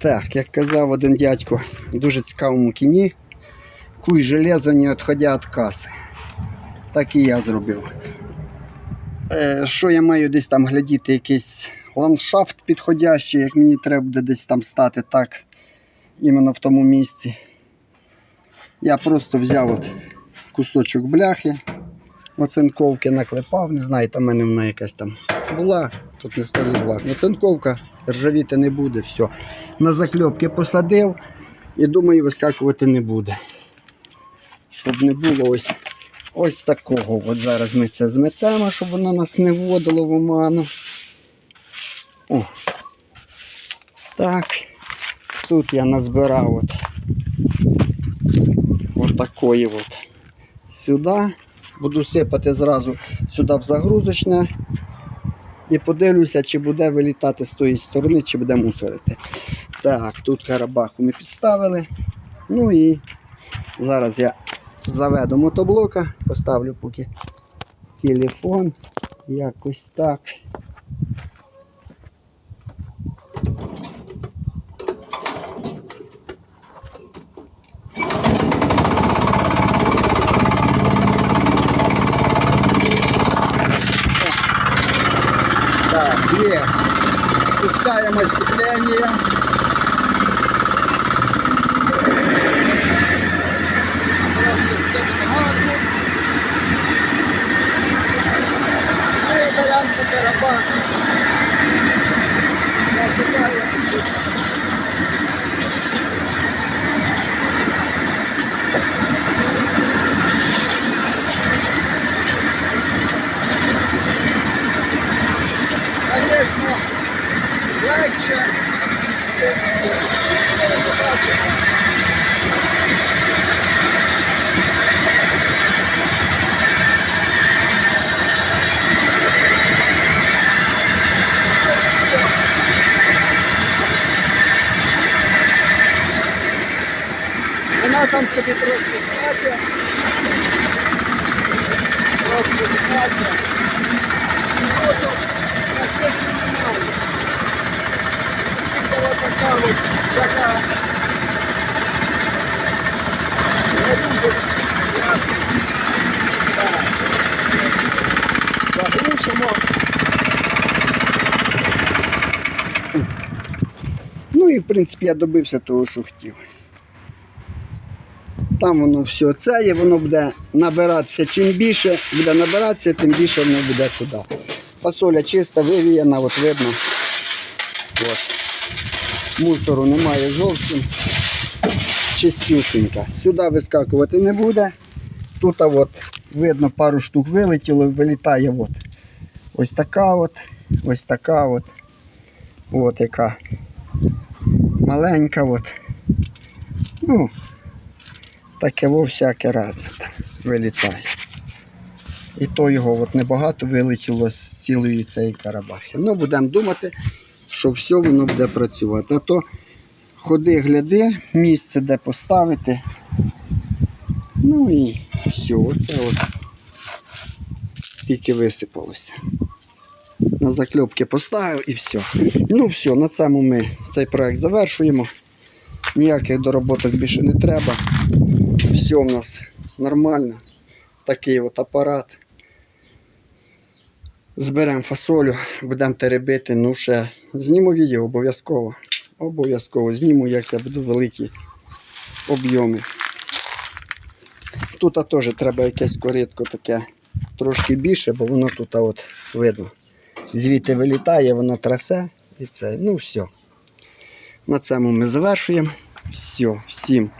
Так, як казав один дядько, в дуже цікавому кіні. Куй железо не відходя від каси. Так і я зробив. Е, що я маю десь там глядіти, якийсь ландшафт підходящий, як мені треба буде десь там стати так, іменно в тому місці. Я просто взяв от кусочок бляхи, оцинковки наклепав, не знаю, там в мене вона якась там була, тут не сторізла. Оцинковка ржавіти не буде, все. На закльопки посадив і думаю, вискакувати не буде. Щоб не було ось, ось такого. От зараз ми це зметемо, щоб воно нас не вводило в оману. О. Так. Тут я назбирав от, от такої от сюди. Буду сипати зразу сюди в загрузочне. І подивлюся, чи буде вилітати з тої сторони, чи буде мусорити. Так, тут карабаху ми підставили. Ну і зараз я заведу мотоблока, поставлю поки телефон. Якось так. Так, є. Пускаємо сцепление. Вона там собі трошки скаче. Трошки скаче. Знімаю. Ось така така. Ясно. Так. Заглушимо. Ну і в принципі я добився того, що хотів. Там воно все це воно буде набиратися. Чим більше буде набиратися, тим більше воно буде сюди. Фасоля чиста, вивіяна, от видно. От. Мусору немає зовсім. Чистюсенька. Сюди вискакувати не буде. Тут от, видно пару штук вилетіло, вилітає от. ось така от, ось така от. От яка маленька от. Ну, таке во всяке разне там вилітає. І то його от небагато вилетіло з цілої цієї карабахи. Ну, будемо думати, що все воно буде працювати. А то ходи, гляди, місце де поставити. Ну і все, оце от тільки висипалося. На закльопки поставив і все. Ну все, на цьому ми цей проект завершуємо. Ніяких дороботок більше не треба. Все в нас нормально. Такий от апарат. Зберемо фасолю, будемо теребити, ну ще зніму відео обов'язково. Обов'язково зніму, як я буду великі об'єми. Тут теж треба якесь коритко таке трошки більше, бо воно тут от видно. Звідти вилітає, воно трасе і це. Ну все. На цьому ми завершуємо. Все, всім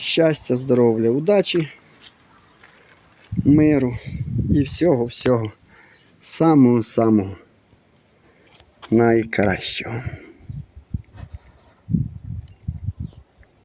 щастя, здоров'я, удачі, миру і всього-всього самого-самого найкращого.